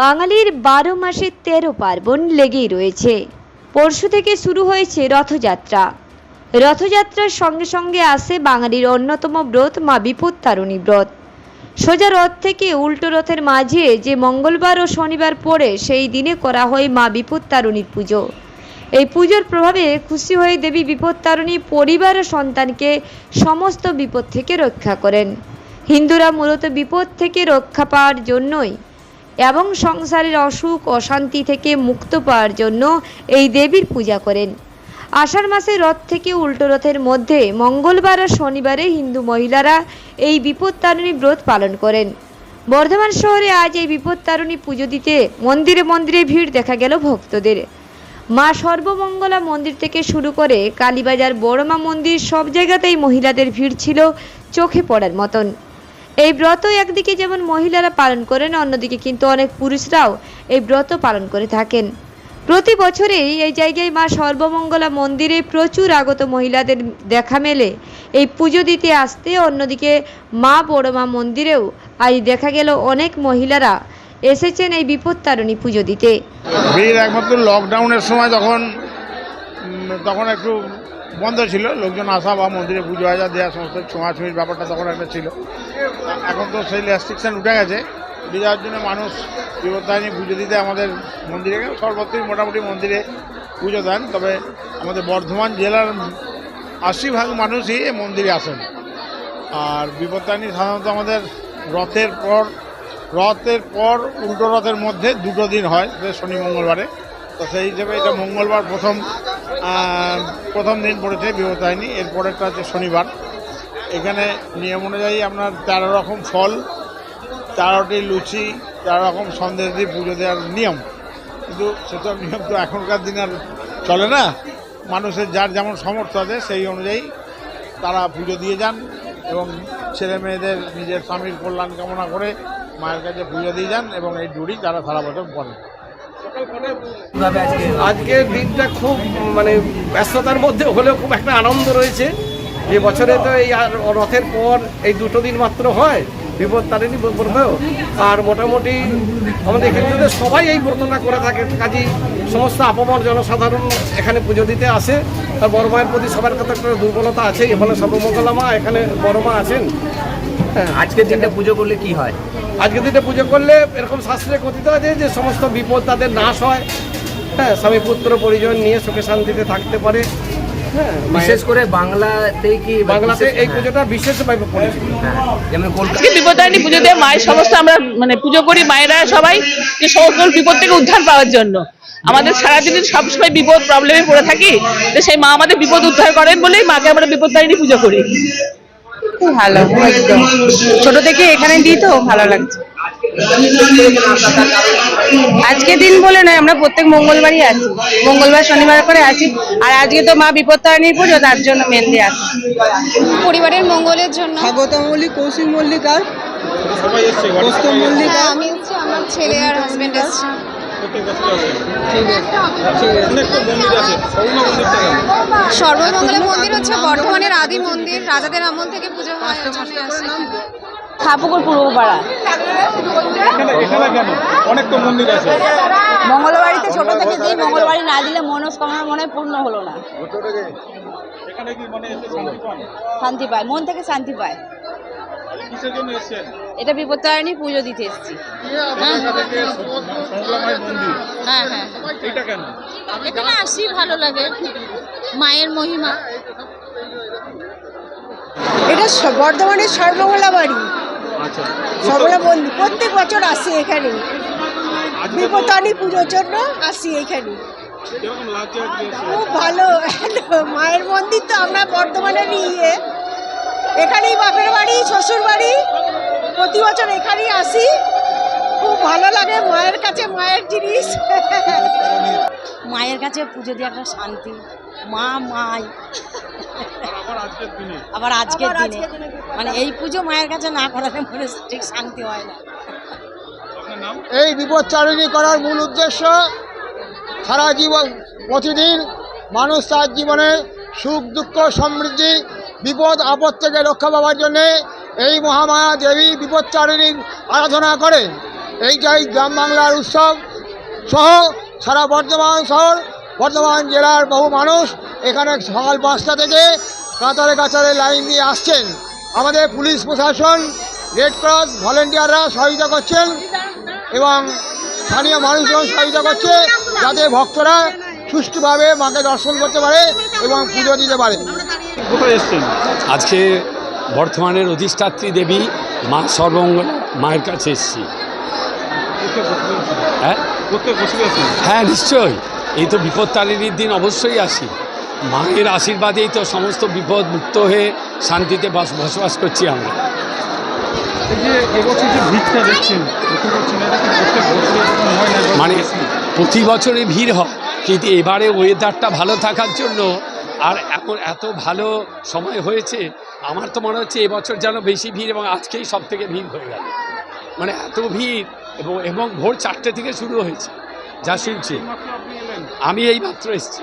বাঙালির বারো মাসে তেরো পার্বণ লেগেই রয়েছে। পরশু থেকে শুরু হয়েছে রথযাত্রা। রথযাত্রার সঙ্গে সঙ্গে আসে বাঙালির অন্যতম ব্রত, মা বিপত্তারণী ব্রত। সোজা রথ থেকে উল্টো রথের মাঝে যে মঙ্গলবার ও শনিবার পড়ে, সেই দিনে করা হয় মা বিপত্তারণীর পুজো। এই পুজোর প্রভাবে খুশি হয়ে দেবী বিপত্তারণী পরিবার ও সন্তানকে সমস্ত বিপদ থেকে রক্ষা করেন। হিন্দুরা মূলত বিপদ থেকে রক্ষা পাওয়ার জন্যই এবং সংসারের অসুখ অশান্তি থেকে মুক্ত পাওয়ার জন্য এই দেবীর পূজা করেন। আষাঢ় মাসে রথ থেকে উল্টো রথের মধ্যে মঙ্গলবার আর শনিবারে হিন্দু মহিলারা এই বিপত্তারিণী ব্রত পালন করেন। বর্ধমান শহরে আজ এই বিপত্তারিণী পুজো দিতে মন্দিরে মন্দিরে ভিড় দেখা গেল ভক্তদের। মা সর্বমঙ্গলা মন্দির থেকে শুরু করে কালীবাজার, বড়মা মন্দির সব জায়গাতেই মহিলাদের ভিড় ছিল চোখে পড়ার মতন। এই ব্রত একদিকে যেমন মহিলারা পালন করেন, অন্যদিকে কিন্তু অনেক পুরুষরাও এই ব্রত পালন করে থাকেন। প্রতি বছরেই এই জায়গায় মা সর্বমঙ্গলা মন্দিরে প্রচুর আগত মহিলাদের দেখা মেলে। এই পুজো দিতে আসতে অন্যদিকে মা বড়মা মন্দিরেও আজ দেখা গেল অনেক মহিলারা এসেছেন এই বিপত্তারণী পুজো দিতে। ভিড় একমাত্র লকডাউনের সময় তখন তখন একটু বন্ধ ছিল। লোকজন আসা বা মন্দিরে পুজো আজা দেওয়া সমস্ত ছোঁয়াছুঁয়ির ব্যাপারটা তখন একটা ছিল। এখন তো সেই রেস্ট্রিকশন উঠে গেছে। যে যার জন্য মানুষ বিপত্তারিণী পুজো দিতে আমাদের মন্দিরে সর্বত্রই মোটামুটি মন্দিরে পুজো দেন। তবে আমাদের বর্ধমান জেলার আশি ভাগ মানুষই এ মন্দিরে আসেন। আর বিপত্তারিণী সাধারণত আমাদের রথের পর রথের পর উল্টো রথের মধ্যে দুটো দিন হয় শনি মঙ্গলবারে। তো সেই হিসেবে এটা মঙ্গলবার প্রথম প্রথম দিন পড়েছে বিপত্তারিণী এরপরেরটা হচ্ছে শনিবার। এখানে নিয়ম অনুযায়ী আপনার তেরো রকম ফল, তেরোটি লুচি, তেরো রকম সন্দেশ দিয়ে পুজো দেওয়ার নিয়ম। কিন্তু সেসব নিয়ম তো এখনকার দিন আর চলে না। মানুষের যার যেমন সামর্থ্য আছে, সেই অনুযায়ী তারা পুজো দিয়ে যান এবং ছেলে মেয়েদের নিজের স্বামীর কল্যাণ কামনা করে মায়ের কাছে পুজো দিয়ে যান এবং এই ডুড়ি তারা সারা বছর পড়েন আজকের দিনটা খুব মানে ব্যস্ততার মধ্যে হলেও খুব একটা আনন্দ রয়েছে। যে বছরে তো এই আর রথের পর এই দুটো দিন মাত্র হয় বিপদ তারিণী ব্রত আর মোটামুটি আমাদের হিন্দুদের সবাই এই ব্রতটা করে থাকে কাজী সমস্ত আপামর জনসাধারণ এখানে পুজো দিতে আসে। আর বড় মায়ের প্রতি সবার কথা একটা দুর্বলতা আছে এখানে সর্বমঙ্গলা মা এখানে বড় মা আছেন। হ্যাঁ। আজকের দিনটা পুজো করলে কি হয়? আজকে দিনে পুজো করলে এরকম শাস্ত্রে কথিত আছে যে সমস্ত বিপদ তাদের নাশ হয়। হ্যাঁ স্বামী পুত্র পরিজন নিয়ে সুখে শান্তিতে থাকতে পারে। বিশেষ করে বাংলাতেই কি বাংলাতে এই হ্যাঁ, পুজোটা হ্যাঁ, যেমন কলকাতা বিপদায়নী পুজো দিয়ে মায়ের সমস্ত আমরা মানে পুজো করি মায়েরা সবাই যে সকল বিপদ থেকে উদ্ধার পাওয়ার জন্য। আমাদের সারাদিন সবসময় বিপদ প্রবলেমে পড়ে থাকি তো সেই মা আমাদের বিপদ উদ্ধার করেন বলেই মাকে আমরা বিপদায়নী পুজো করি। ভালো ছোট থেকে এখানে দিই তো ভালো লাগছে। আজকে দিন বলে নয় আমরা প্রত্যেক মঙ্গলবারই আছি। মঙ্গলবার শনিবার করে আছি। আর আজকে তো মা বিপত্তারিণীর পুজো তার জন্য মেনলি আছি। পরিবারের মঙ্গলের জন্য। স্বাগত মল্লিক কৌশিক মল্লিক আর? কৌস্তব মল্লিক হ্যাঁ, আমি হচ্ছে আমার ছেলে আর হাজবেন্ড এসছে। সর্বমঙ্গলা মন্দির হচ্ছে বর্ধমানের আদি মন্দির রাজাদের আমল থেকে পুজো হয় ঠাকুর পূর্বপাড়া। মঙ্গলবাড়িতে ছোট থেকে দিই মঙ্গলবাড়ি না দিলে মনস্কামনা মনে পূর্ণ হলো না। শান্তি পায় মন থেকে শান্তি পায়। এটা বিপত্তারিণী পুজো দিতে এসেছি। হ্যাঁ হ্যাঁ। এখানে আসি ভালো লাগে। মায়ের মহিমা। এটা স- বর্ধমানের সর্বমঙ্গলা বাড়ি। সর্বমঙ্গলা মন্দির প্রত্যেক বছর আসি এখানে। বিপত্তানি পুজোর জন্য আসি এখানে। খুব ভালো। মায়ের মন্দির তো আমরা বর্ধমানের ইয়ে এখানেই বাপের বাড়ি শ্বশুর বাড়ি। প্রতি বছর এখানেই আসি। খুব ভালো লাগে মায়ের কাছে মায়ের জিনিস। মায়ের কাছে পুজো দিয়ে একটা শান্তি। মা মাই। আবার আজকের দিনে। মানে এই পুজো মায়ের কাছে না করালে মনে ঠিক শান্তি হয় না। এই বিপদচারিণী করার মূল উদ্দেশ্য সারা জীবন প্রতিদিন মানুষ তার জীবনে সুখ দুঃখ সমৃদ্ধি বিপদ আপদ থেকে রক্ষা পাওয়ার জন্যে এই মহামায়া দেবী বিপদচারিণীর আরাধনা করে। এইটাই গ্রাম বাংলার উৎসব সহ সারা বর্ধমান শহর বর্ধমান জেলার বহু মানুষ এখানে সকাল পাঁচটা থেকে কাতারে কাতারে লাইন দিয়ে আসছেন। আমাদের পুলিশ প্রশাসন রেড ক্রস ভলেন্টিয়াররা সহযোগিতা করছেন এবং স্থানীয় মানুষজন সহযোগিতা করছে যাতে ভক্তরা সুষ্ঠুভাবে মাকে দর্শন করতে পারে এবং পুজো দিতে পারে। আজকে বর্তমানের অধিষ্ঠাত্রী দেবী মা সর্বমঙ্গলা মায়ের কাছে এসেছি। হ্যাঁ? হ্যাঁ নিশ্চয়ই। এই তো বিপদ তারিণীর দিন অবশ্যই আসি। মায়ের আশীর্বাদেই তো সমস্ত বিপদ মুক্ত হয়ে শান্তিতে বাস বসবাস করছি আমরা। মানে প্রতি বছরে ভিড় হয় কিন্তু এবারে ওয়েদারটা ভালো থাকার জন্য আর এখন এত ভালো সময় হয়েছে আমার তো মনে হচ্ছে এবছর যেন বেশি ভিড় এবং আজকেই সব থেকে ভিড় হয়ে গেল। মানে এত ভিড় এবং এবং ভোর চারটে থেকে শুরু হয়েছে যা শুনছি। আমি এই মাত্র এসেছি।